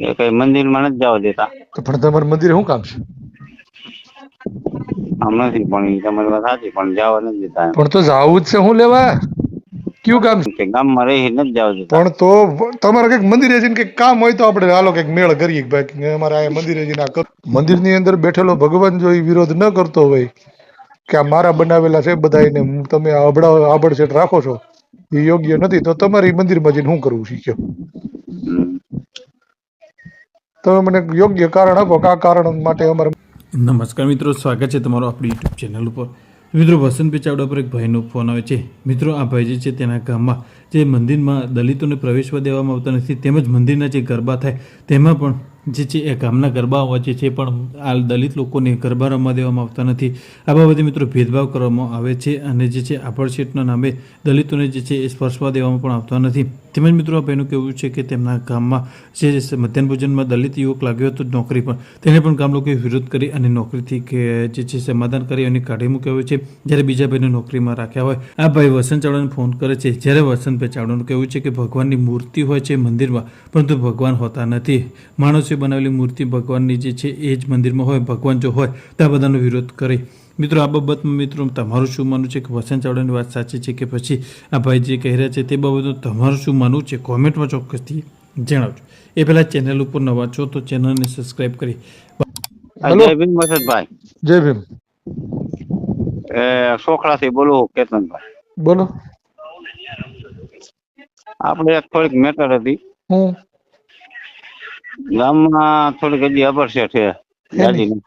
એ કઈ મંદિરમાં નથી જવા દેતા. તો પણ તમારે મંદિરે શું કામ છે? આમ નથી પણ એ તમારી વાત સાચી પણ જવા નથી દેતા એમ. પણ તો જાવું જ છે શું લેવા? કયું કામ છે? કે ગામમાં રહી નથી જવા દેતા. પણ તો તમારે કંઈક મંદિરે જઈને કંઈક કામ હોય તો આપણે હાલો કંઈક મેળ કરીએ કે ભાઈ કે અમારે આ મંદિરે જઈને આ કર મંદિરની અંદર બેઠેલો ભગવાન જો એ વિરોધ ન કરતો હોય કે આ મારા બનાવેલા છે બધા એને તમે આબડા આબડછેટ રાખો છો એ યોગ્ય નથી તો તમારે ઈ મંદિરમાં જઈને શું કરવું શીખ્યો હમ. તમે મને યોગ્ય કારણ આપો કે કારણ માટે અમારે નમસ્કાર મિત્રો, સ્વાગત છે તમારો આપણી યુટ્યુબ ચેનલ ઉપર. મિત્રો વસંતભાઈ ચાવડા પર એક ભાઈનો ફોન આવે છે. મિત્રો, આ ભાઈ જે છે તેના ગામમાં જે મંદિરમાં દલિતોને પ્રવેશવા દેવામાં આવતા નથી, તેમજ મંદિરના જે ગરબા થાય, તેમાં પણ જે છે એ ગામના ગરબા હોય છે પણ આ દલિત લોકોને ગરબા રમવા દેવામાં આવતા નથી. આ બાબતે મિત્રો ભેદભાવ કરવામાં આવે છે અને જે છે આભડશેટના નામે દલિતોને જે છે એ સ્પર્શવા દેવામાં પણ આવતા નથી. તેમજ મિત્રો આ ભાઈનું કહેવું છે કે તેમના ગામમાં જે મધ્યાહન ભોજનમાં દલિત યુવક લાગ્યો હતો, નોકરી પર, તેને પણ ગામ લોકોએ વિરોધ કરી અને નોકરીથી કે જે છે સમાધાન કરી અને કાઢી મૂક્યો હોય છે. જ્યારે બીજા ભાઈને નોકરીમાં રાખ્યા હોય, આ ભાઈ વસંત ચાવડાને ફોન કરે છે. જ્યારે વસંતભાઈ ચાવડાનું કહેવું છે કે ભગવાનની મૂર્તિ હોય છે મંદિરમાં, પરંતુ ભગવાન હોતા નથી. માણસે બનાવેલી મૂર્તિ ભગવાનની જે છે એ જ મંદિરમાં હોય, ભગવાન જો હોય તો આ બધાનો વિરોધ કરે. મિત્રો આ બાબતમાં મિત્રો તમારું શું માનવું છે કે વસંત ચાવડાની વાત સાચી છે કે પછી આ ભાઈ જે કહી રહ્યા છે તે બાબતનું તમારું શું માનવું છે? કોમેન્ટમાં ચોક્કસથી જણાવજો. એ પહેલાં ચેનલ ઉપર નવા છો તો ચેનલને સબસ્ક્રાઇબ કરી જય ભીમ વસંતભાઈ. જય ભીમ. સોખડાથી બોલું કેતનભાઈ. બોલો. આપણે એક થોડીક મેટર હતી. ગામમાં થોડીક હજી અપરસે છે દાદીને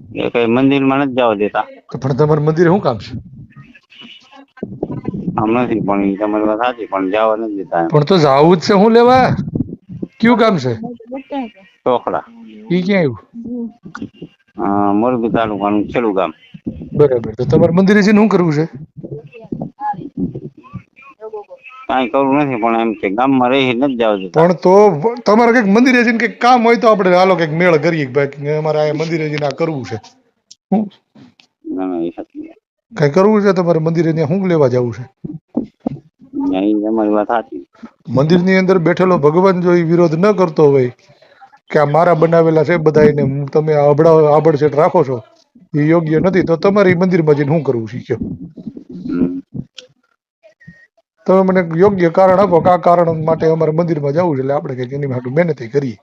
એ કઈ મંદિરમાં નથી જવા દેતા. તો પણ તમારે મંદિરે શું કામ છે? આમ નથી પણ ઈ તમારી વાત સાચી પણ જવા નથી દેતા એમ. પણ તો જાવું જ છે શું લેવા? કયું કામ છે? ચોખડા. ઈ ક્યાં આવ્યું અ, મોરબી તાલુકાનું છેલ્લું ગામ. બરાબર તો તમારે મંદિરે જઈને શું કરવું છે? કાંઈ કરવું નથી પણ એમ કે ગામમાં રહી નથી જાવ પણ તો તમારે કંઈક મંદિરે જઈને કંઈક કામ હોય તો આપણે હાલો કંઈક મેળ કરીએ ભાઈ અમારે આ મંદિરે જઈને આ કરવું છે. ના, ના. કઈ કરવું છે તમારે મંદિરે ત્યાં શું લેવા જવું છે? ના, વાત મંદિરની અંદર બેઠેલો ભગવાન જો વિરોધ ન કરતો હોય કે આ મારા બનાવેલા છે બધા એને તમે આબડા આબડછેટ રાખો છો એ યોગ્ય નથી તો તમારે મંદિરમાં જઈને શું કરવું શીખ્યો. તમે મને યોગ્ય કારણ આપો કે આ કારણ માટે અમારે મંદિરમાં જવું છે એટલે આપણે કંઈક એની માટે મહેનત કરીએ.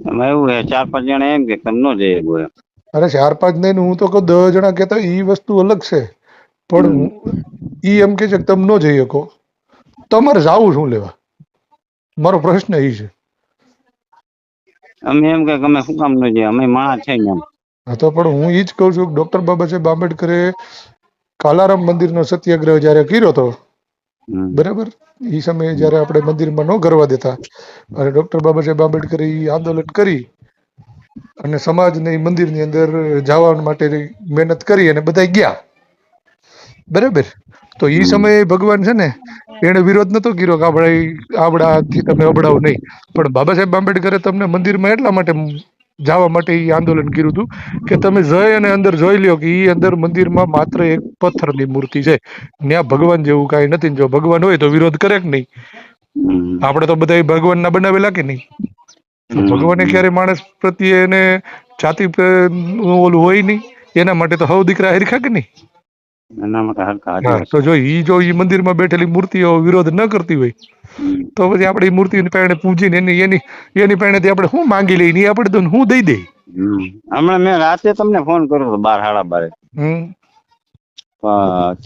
અમે એવું છે ચાર પાંચ જણા એમ કે ન જઈ શકો અરે ચાર પાંચ નહીં હું તો કહું દસ જણા કહેતા એ ઈ વસ્તુ અલગ છે. પણ એ એમ કે છે કે તમે ન જઈ શકો. તમારે જાવું શું લેવા? મારો પ્રશ્ન એ છે. અમે એમ કે અમે શું કામ ન જઈએ અમે માણસ છે એમ. હા તો પણ હું એ જ કહું છું કે ડોક્ટર બાબા સાહેબ આંબેડકરે કાલારામ મંદિરનો સત્યાગ્રહ જયારે કર્યો હતો બરાબર? એ સમયે જયારે આપણે મંદિરમાં ન કરવા દેતા અને ડોક્ટર બાબા સાહેબ આંબેડકરે એ આંદોલન કરી અને સમાજને મંદિરની અંદર જવા માટે મહેનત કરી અને બધા ગયા. બરાબર? તો ઈ સમયે ભગવાન છે ને એને વિરોધ નતો કર્યો કે આપણે આવડાથી તમે અબડાવ નહીં. પણ બાબા સાહેબ આંબેડકરે તમને મંદિરમાં એટલા માટે જવા માટે એ આંદોલન કર્યું હતું કે તમે જઈ અને અંદર જોઈ લ્યો કે ઈ અંદર મંદિરમાં માત્ર એક પથ્થરની મૂર્તિ છે. ત્યાં ભગવાન જેવું કાંઈ નથી જો ભગવાન હોય તો વિરોધ કરે કે નહીં? આપણે તો બધા ભગવાનના બનાવેલા કે નહીં? ભગવાને ક્યારે માણસ પ્રત્યે એને જાતિ ઓલું હોય નહીં. એના માટે તો હવ દીકરા હરખા કે નહીં? એના માટે હરખા તો જો ઈ જો ઈ મંદિરમાં બેઠેલી મૂર્તિઓ વિરોધ ન કરતી હોય. તો પછી આપણે ઈ મૂર્તિની પાસે પૂજીને એની એની એની પાસેથી આપણે શું માંગી લઈએ ને આપણે તો શું દઈ દે? હમણાં મેં રાતે તમને ફોન કર્યો હતો બાર સાડા બારે.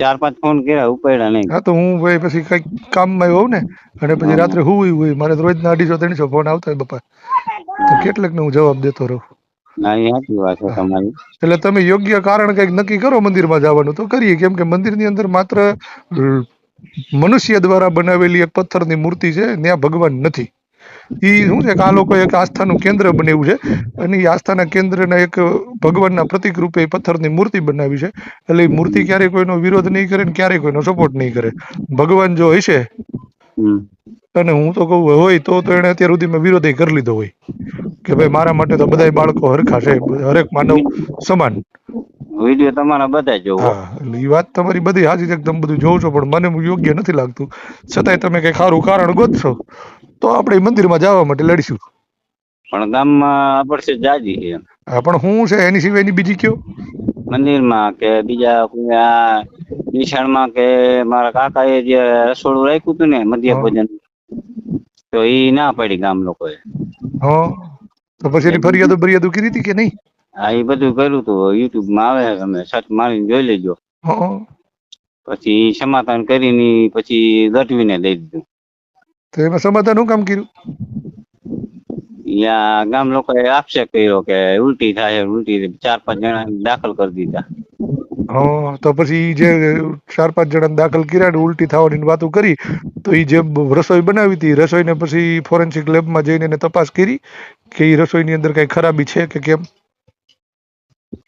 ચાર પાંચ ફોન કર્યા ઉપાડ્યા નહીં. હા તો હું ભાઈ પછી કંઈક કામમાં હોઉં ને અને પછી રાત્રે હું હોય મારે તો રોજના અઢીસો ત્રણસો ફોન આવતા હોય બપા. તો કેટલાક ને હું જવાબ દેતો રહું? એટલે તમે યોગ્ય કારણ કંઈક નક્કી કરો મંદિરમાં જવાનું તો કરીએ. કેમ કે મંદિરની અંદર માત્ર મનુષ્ય દ્વારા બનાવેલી એક પથ્થરની મૂર્તિ છે ત્યાં ભગવાન નથી. એ શું છે કે આ લોકો એક આસ્થાનું કેન્દ્ર બનેવું છે અને એ આસ્થાના કેન્દ્રના એક ભગવાનના પ્રતિક રૂપે એ પથ્થરની મૂર્તિ બનાવી છે. એટલે એ મૂર્તિ ક્યારેય કોઈનો વિરોધ નહીં કરે ને ક્યારેય કોઈનો સપોર્ટ નહીં કરે. ભગવાન જો હશે અને હું તો કહું હોય તો તો એને અત્યાર સુધીમાં વિરોધ કરી લીધો હોય. કે ભાઈ મારા માટે તો બધાય બાળકો હરખા છે હરેક માનવ સમાન. વીડિયો તમારા બધા જોવો. એટલે એ વાત તમારી બધી હાજી છે તમે બધું જોવો છો પણ મને યોગ્ય નથી લાગતું. છતાંય તમે કઈ સારું કારણ ગોતશો તો આપણે મંદિરમાં જવા માટે લડીશું. પણ ગામમાં પડશે જાજી છે. હા પણ હું છે એની સિવાયની બીજી કયો? મંદિરમાં કે બીજા કોઈ આ નિશાળમાં કે મારા કાકાએ જે રસોડું રાખ્યું હતું ને મધ્ય. ભોજન તો ઈ ના પડી ગામ લોકોએ. હા તો પછી એની ફરિયાદો બરિયાદો કરી હતી કે નહીં? આ એ બધું કર્યું હતું યુટ્યુબમાં આવે તમે સર્ચ મારીને જોઈ લેજો. પછી સમાધાન કરીને પછી ગઢવીને દઈ દીધું. તો એમાં સમાધાન શું કામ કર્યું? ત્યાં ગામ લોકોએ આક્ષેપ કર્યો કે ઉલટી થાય ઉલટી ચાર પાંચ જણા દાખલ કરી દીધા. હા તો પછી જે ચાર પાંચ જણા દાખલ કર્યા ને ઉલટી થવાની વાતો કરી તો એ જે રસોઈ બનાવી હતી રસોઈને પછી ફોરેન્સિક લેબમાં જઈને એને તપાસ કરી કે ઈ રસોઈની અંદર કઈ ખરાબી છે કે કેમ?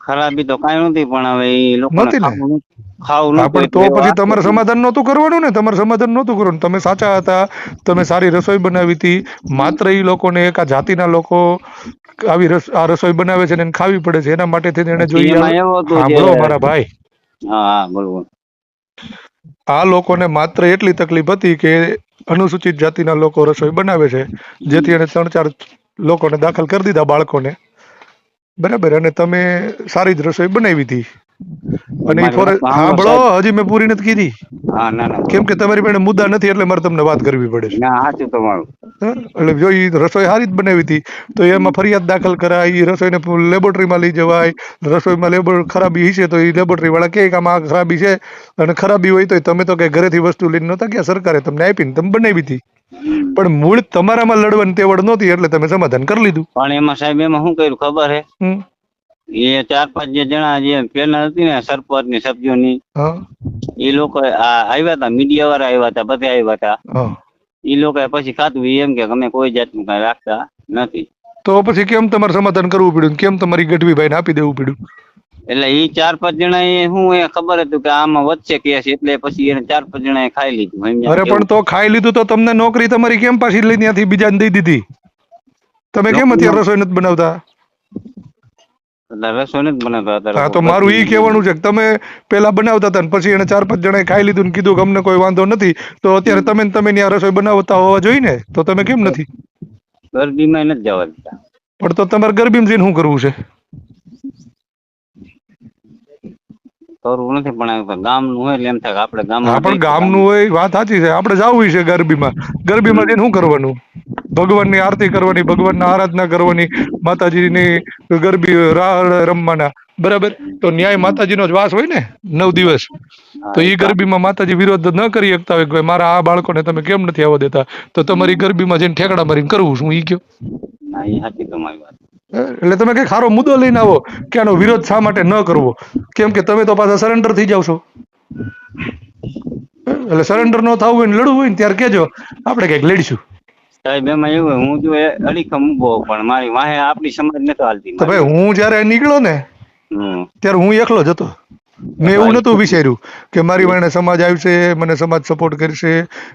ખરાબી તો કાંઈ નથી પણ હવે એ લોકો નથી ને? ખાવું પણ તો પછી તમારે સમાધાન નહોતું કરવાનું ને? તમારે સમાધાન નહોતું કરવાનું. તમે સાચા હતા તમે સારી રસોઈ બનાવી હતી. માત્ર એ લોકોને એક આ જાતિના લોકો આવી રસ આ રસોઈ બનાવે છે ને ખાવી પડે છે. એના માટે થઈને એને જોઈએ સાંભળો મારા ભાઈ. હા હા બોલો. આ લોકોને માત્ર એટલી તકલીફ હતી કે અનુસૂચિત જાતિના લોકો રસોઈ બનાવે છે. જેથી એને ત્રણ ચાર લોકોને દાખલ કરી દીધા બાળકોને. બરાબર અને તમે સારી જ રસોઈ બનાવી હતી. અને સાંભળો હજી મેં પૂરી નથી કીધી. હા ના ના. કેમ કે તમારી પાસે મુદ્દા નથી એટલે મારે તમને વાત કરવી પડે છે. ના સાચું તમારું. એટલે જો એ રસોઈ સારી જ બનાવી હતી તો એમાં ફરિયાદ દાખલ કરાય ઈ રસોઈને લેબોરેટરીમાં લઈ જવાય રસોઈમાં લેબોર ખરાબી હશે તો એ લેબોરેટરી વાળા કે આમાં આ ખરાબી છે અને ખરાબી હોય તો તમે તો કઈ ઘરેથી વસ્તુ લઈને નહોતા ગયા સરકારે તમને આપીને તમે બનાવી હતી. પણ મૂળ તમારામાં લડવાની તેવડ નહોતી એટલે તમે સમાધાન કરી લીધું. પણ એમાં સાહેબ એમાં શું કર્યું ખબર હે? એ ચાર પાંચ જે જણા જે પેલા હતી ને સરપંચની સભ્યો ની એ લોકો આ આવ્યા હતા મીડિયા વાળા આવ્યા હતા બધા આવ્યા હતા. એ લોકો પછી ખાતું એમ કે અમે કોઈ જાતનું કઈ રાખતા નથી. તો પછી કેમ તમારે સમાધાન કરવું પડ્યું? કેમ તમારી ગઢવી ગઢવીભાઈને આપી દેવું પડ્યું? એટલે એ ચાર પાંચ જણા એ શું એ ખબર હતું કે આમાં વધશે કેસ એટલે પછી એને ચાર પાંચ જણા ખાઈ લીધું અરે પણ તો ખાઈ લીધું તો તમને નોકરી તમારી કેમ પાછી લઈ ત્યાંથી બીજાને દઈ દીધી? તમે કેમ અત્યારે રસોઈ નથી બનાવતા? રસોઈ નથી બનાવતા હા તો મારું ઈ કહેવાનું છે કે તમે પેલા બનાવતા હતા પછી એને ચાર પાંચ જણાએ ખાઈ લીધું ને કીધું કે અમને કોઈ વાંધો નથી તો અત્યારે તમે તમે ત્યાં રસોઈ બનાવતા હોવા જોઈએ ને? તો તમે કેમ નથી? ગરબીમાં નથી જવા દીધા. પણ તો તમારે ગરબીમાં જઈને શું કરવું છે? કરવું નથી પણ ગામનું હોય એટલે એમ થાય કે આપણે ગામમાં હા પણ ગામનું હોય વાત સાચી છે. આપણે જવું છે ગરબીમાં. ગરબીમાં જઈને શું કરવાનું? ભગવાનની આરતી કરવાની ભગવાનની આરાધના કરવાની માતાજીની ગરબી રાહ રમવાના. બરાબર? તો ન્યાય માતાજીનો જ વાસ હોય ને નવ દિવસ. તો એ ગરબીમાં માતાજી વિરોધ ન કરી શકતા હોય કે મારા આ બાળકોને તમે કેમ નથી આવવા દેતા? તો તમારી ગરબીમાં જઈને ઠેકડા મારીને કરવું શું? ઈ કયો? હા એ સાચી તમારી વાત. એટલે તમે કઈ ખારો મુદ્દો લઈને આવો કે આનો વિરોધ શા માટે ન કરવો? કેમ કે તમે તો પાછા સરેન્ડર થઈ જાવ છો. એટલે સરેન્ડર ન થવું હોય ને લડવું હોય ને ત્યારે કેજો આપણે કંઈક લડીશું. સાહેબ એમાં એવું હું જો અડીખમ ઊભો પણ મારી વાહે આપણી સમાજ નથી હાલતી. તો ભાઈ હું જયારે નીકળ્યો ને ત્યારે હું એકલો જ હતો. મેં એવું નતું વિચાર્યું કે મારી વાળે સમાજ આવશે મને સમાજ સપોર્ટ કરશે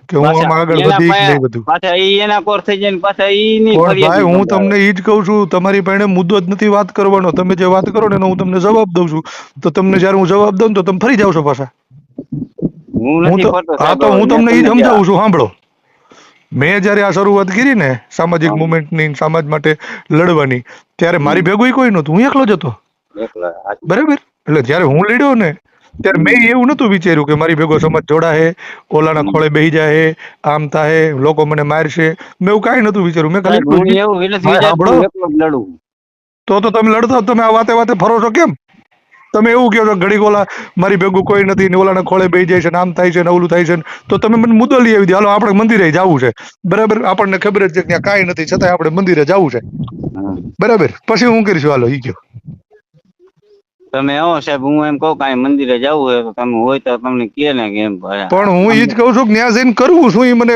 કે હું આમાં આગળ વધી કે બધું પાછા ઈ એના કોર થઈ જાય પાછા ઈ ની ભાઈ હું તમને ઈ જ કહું છું તમારી પાસે મુદ્દો જ નથી વાત કરવાનો. તમે જે વાત કરો ને એનો હું તમને જવાબ દઉં છું. તો તમને જ્યારે હું જવાબ દઉં તો તમે ફરી જાવ છો પાછા. હું તો હા તો હું તમને ઈ સમજાવું છું સાંભળો. મેં જ્યારે આ શરૂઆત કરી ને સામાજિક. મુવમેન્ટની સમાજ માટે લડવાની ત્યારે મારી ભેગું કોઈ નહોતું. હું એકલો જ હતો. બરાબર? એટલે જ્યારે હું લડ્યો ને ત્યારે મેં એવું નતું વિચાર્યું કે મારી ભેગો સમાજ જોડાશે ઓલાના ખોળે બેહી જાય આમ થાય લોકો મને મારશે. મેં એવું કાંઈ નતું વિચાર્યું. મેં ખાલી તો તો તમે લડતા તમે આ વાતે વાતે ફરો છો કેમ? તમે એવું કહો છો ઘડીક ઓલા મારી ભેગું કોઈ નથી ને ઓલાના ખોળે બેહી જાય છે ને આમ થાય છે ને ઓલું થાય છે તો તમે મને મુદ્દો લઈ આવી દે. હાલો આપણે મંદિરે જવું છે. બરાબર? આપણને ખબર જ છે કે ત્યાં કાંઈ નથી છતાંય આપણે મંદિરે જવું છે. બરાબર? પછી હું કરીશું? હાલો ઈ કયો તમે આવો સાહેબ હું એમ કહું કાંઈ મંદિરે જવું હોય તો તમે હોય તો તમને કહે ને કે એમ પણ હું એ જ કહું છું કે ત્યાં જઈને કરવું શું એ મને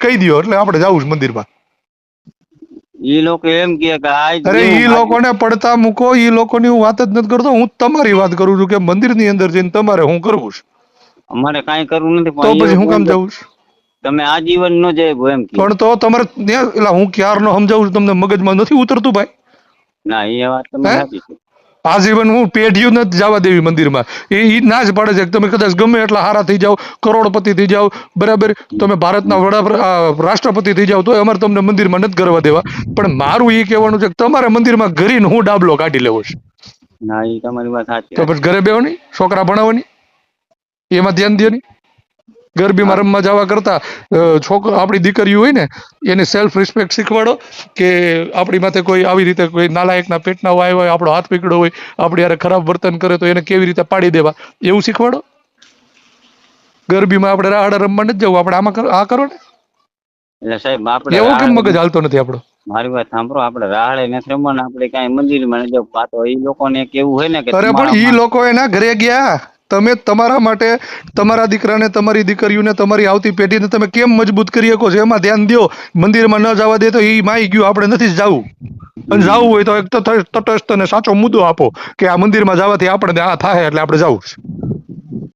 કહી દો એટલે આપણે જવું છે મંદિરમાં. ઈ લોકો એમ કે આ અરે ઈ લોકોને પડતા મૂકો ઈ લોકોની હું વાત જ નથી કરતો હું તમારી વાત કરું છું કે મંદિરની અંદર જઈને તમારે હું કરવું છે. અમારે કાંઈ કરવું નથી તો પછી હું કામ જવું છે? તમે જીવન નો જે એમ પણ તો તમારે એટલે હું ક્યારનો સમજાવું છું તમને મગજમાં નથી ઉતરતું ભાઈ? ના એ વાત તમે આજીવન હું પેઢીઓ નથી જવા દેવી મંદિરમાં. એ ના જ પાડે છે તમે કદાચ ગમે એટલા હારા થઈ જાઓ કરોડપતિ થઈ જાઓ બરાબર? તમે ભારતના વડા રાષ્ટ્રપતિ થઈ જાઓ તો અમારે તમને મંદિરમાં નથી કરવા દેવા. પણ મારું એ કહેવાનું છે કે તમારે મંદિરમાં ઘરીને હું ડાબલો કાઢી લેવો છે. ના એ તમારી વાત સાચી તો પછી ઘરે બેવાની છોકરા ભણાવવાની એમાં ધ્યાન દે નહીં. ગરબીમાં રમવા જવા કરતા છોકરો આપણી દીકરી હોય ને એને સેલ્ફ રિસ્પેક્ટ શીખવાડો કે આપણી માથે કોઈ આવી રીતે કોઈ નાલાયકના પેટના વાય હોય આપણો હાથ પીકડો હોય આપણે યારે ખરાબ વર્તન કરે તો એને કેવી રીતે પાડી દેવા? એવું શીખવાડો? ગરબીમાં આપણે રાહડા રમવા નથી જવું આપણે આમાં આ કરો ને. એટલે સાહેબ આપણે એવો કેમ મગજ હાલતો નથી આપણો? મારી વાત સાંભળો આપણે રાહડે નથી રમવાના આપણે કાંઈ મંદિરમાં નથી જવું. પાછો એ લોકોને કેવું હોય ને કે અરે પણ એ લોકો એના ઘરે ગયા. તમે તમારા માટે તમારા દીકરાને, તમારી દીકરીઓને, તમારી આવતી પેઢીને તમે કેમ મજબૂત કરી શકો છો? એમાં ધ્યાન દો. મંદિરમાં ન જવા દે તો એ માઈ ગયું, આપણે નથી જવું. અને જવું હોય તો એક તટસ્થ અને સાચો મુદ્દો આપો કે આ મંદિરમાં જવાથી આપણને આ થાય એટલે આપણે જવું છે